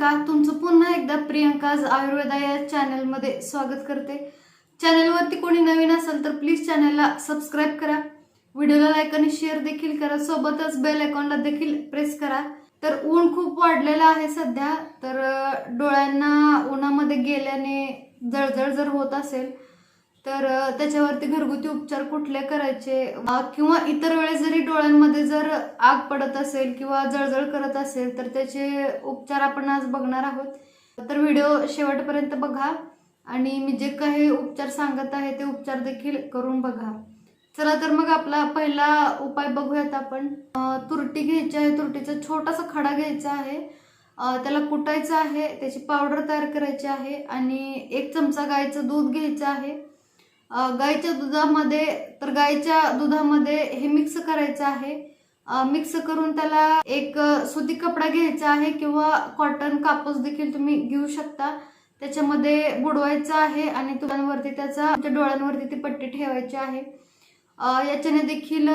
प्रियंका तुमचं पुन्हा एकदा प्रियंकाज आयुर्वेदा या चॅनलमध्ये स्वागत करते. चॅनलवरती कोणी नवीन असेल तर प्लीज चॅनलला सबस्क्राईब करा. व्हिडिओला लाईक आणि शेअर देखील करा. सोबतच बेल आयकॉनला देखील प्रेस करा. तर ऊन खूप वाढलेलं आहे सध्या. तर डोळ्यांना उन्हामध्ये गेल्याने जळजळ जर होत असेल तर त्याच्यावरती घरगुती उपचार कुठले करायचे? किंवा इतर वेळेस जरी डोळ्यांमध्ये जर आग पडत असेल किंवा जळजळ करत असेल तर त्याचे उपचार आपण आज बघणार आहोत. तर व्हिडिओ शेवटपर्यंत बघा आणि मी जे काही उपचार सांगत आहे ते उपचार देखील करून बघा. चला तर मग आपला पहिला उपाय बघूयात आपण. तुरटी घ्यायची आहे. तुरटीचा छोटासा खडा घ्यायचा आहे. त्याला कुटायचं आहे. त्याची पावडर तयार करायची आहे. आणि एक चमचा गाईचं दूध घ्यायचं आहे. गाईच्या दुधामध्ये तर गाईच्या दुधामध्ये हे मिक्स करायचं आहे. मिक्स करून त्याला एक सुती कपडा घ्यायचा आहे किंवा कॉटन कापूस देखील तुम्ही घेऊ शकता. त्याच्यामध्ये बुडवायचं आहे आणि तुळ्यांवरती त्याचा त्या डोळ्यांवरती ती पट्टी ठेवायची आहे. याच्याने देखील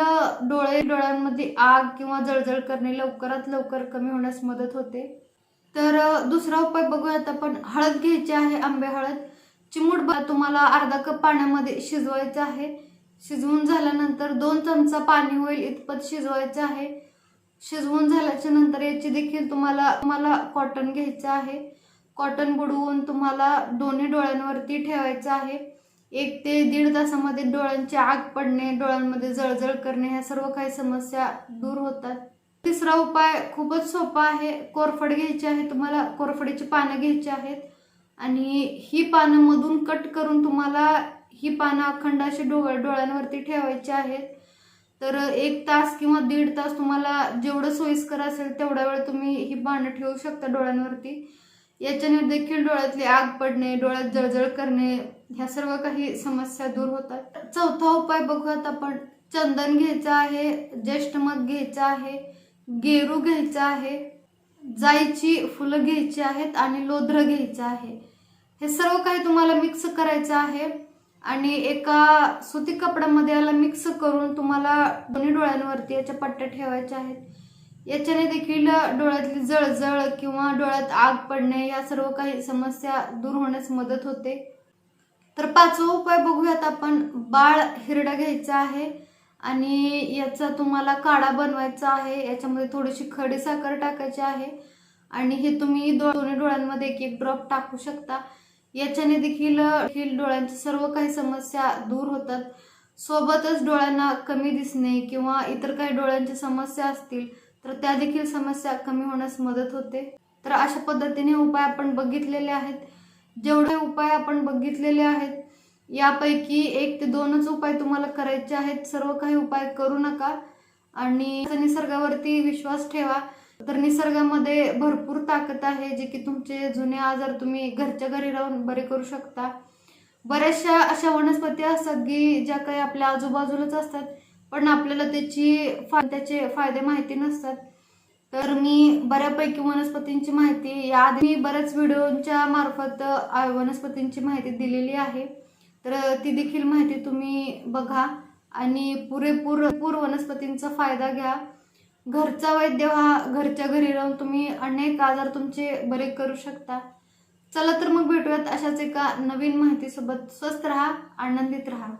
डोळे डोळ्यांमध्ये आग किंवा जळजळ करणे लवकरात लवकर कमी होण्यास मदत होते. तर दुसरा उपाय बघूयात आपण. हळद घ्यायची आहे आंबे हळद. चिमूट तुम्हाला अर्धा कप पाण्यामध्ये शिजवायचं आहे. शिजवून झाल्यानंतर दोन चमचा पाणी होईल इतपत शिजवायचं आहे. शिजवून झाल्याच्यानंतर याची देखील तुम्हाला तुम्हाला कॉटन घ्यायचं आहे. कॉटन बुडवून तुम्हाला दोन्ही डोळ्यांवरती ठेवायचं आहे. एक ते दीड तासामध्ये डोळ्यांची आग पडणे डोळ्यांमध्ये जळजळ करणे ह्या सर्व काही समस्या दूर होतात. तिसरा उपाय खूपच सोपा आहे. कोरफड घ्यायची आहे तुम्हाला कोरफडीची पानं घ्यायची आहेत. आणि ही पानांमधून कट करून तुम्हाला ही पानं अखंड अशी डोळ डोळ्यांवरती ठेवायची आहेत. तर एक तास किंवा दीड तास तुम्हाला जेवढं सोयीस्कर असेल तेवढा वेळ तुम्ही ही पानं ठेवू शकता डोळ्यांवरती. याच्याने देखील डोळ्यातली आग पडणे डोळ्यात जळजळ करणे ह्या सर्व काही समस्या दूर होतात. चौथा उपाय बघूयात आपण. चंदन घ्यायचं आहे ज्येष्ठ मध घ्यायचं आहे गेरू घ्यायचं आहे जाईची फुलं घ्यायची आहेत आणि लोध्र घ्यायचं आहे. हे सर्व काही तुम्हाला मिक्स करायचं आहे आणि एका सुती कपड्यामध्ये याला मिक्स करून तुम्हाला दोन्ही डोळ्यांवरती याच्या पट्ट्या ठेवायच्या आहेत. याच्याने देखील डोळ्यातली जळजळ किंवा डोळ्यात आग पडणे या सर्व काही समस्या दूर होण्यास मदत होते. तर पाचवा उपाय बघूयात आपण. बाळ हिरडा घ्यायचा आहे. आणि याचा तुम्हाला काढा बनवायचा आहे. याच्यामध्ये थोडीशी खडी साखर टाकायची आहे. आणि हे तुम्ही दो- दोन्ही डोळ्यांमध्ये एक एक ड्रॉप टाकू शकता. याच्याने देखील देखील डोळ्यांच्या सर्व काही समस्या दूर होतात. सोबतच डोळ्यांना कमी दिसणे किंवा इतर काही डोळ्यांच्या समस्या असतील तर त्या देखील समस्या कमी होण्यास मदत होते. तर अशा पद्धतीने उपाय आपण बघितलेले आहेत. जेवढे उपाय आपण बघितलेले आहेत यापैकी एक ते दोनच उपाय तुम्हाला करायचे आहेत. सर्व काही उपाय करू नका. आणि निसर्गावरती विश्वास ठेवा. तर निसर्गामध्ये भरपूर ताकद आहे जे की तुमचे जुने आजार तुम्ही घरच्या घरी राहून बरे करू शकता. बऱ्याचशा अशा वनस्पती असतात की ज्या काही आपल्या आजूबाजूलाच असतात पण आपल्याला त्याची फा- त्याचे फायदे माहिती नसतात. तर मी बऱ्यापैकी वनस्पतींची माहिती याआधी मी बऱ्याच व्हिडिओच्या मार्फत वनस्पतींची माहिती दिलेली आहे. तर ती देखील माहिती तुम्ही बघा आणि पुरेपूर पूर वनस्पतींचा फायदा घ्या. घरचा वैद्य हा घरच्या घरी राहून तुम्ही अनेक आजार तुमचे बरे करू शकता. चला तर मग भेटूयात अशाच एका नवीन माहितीसोबत. स्वस्त राहा आनंदित राहा.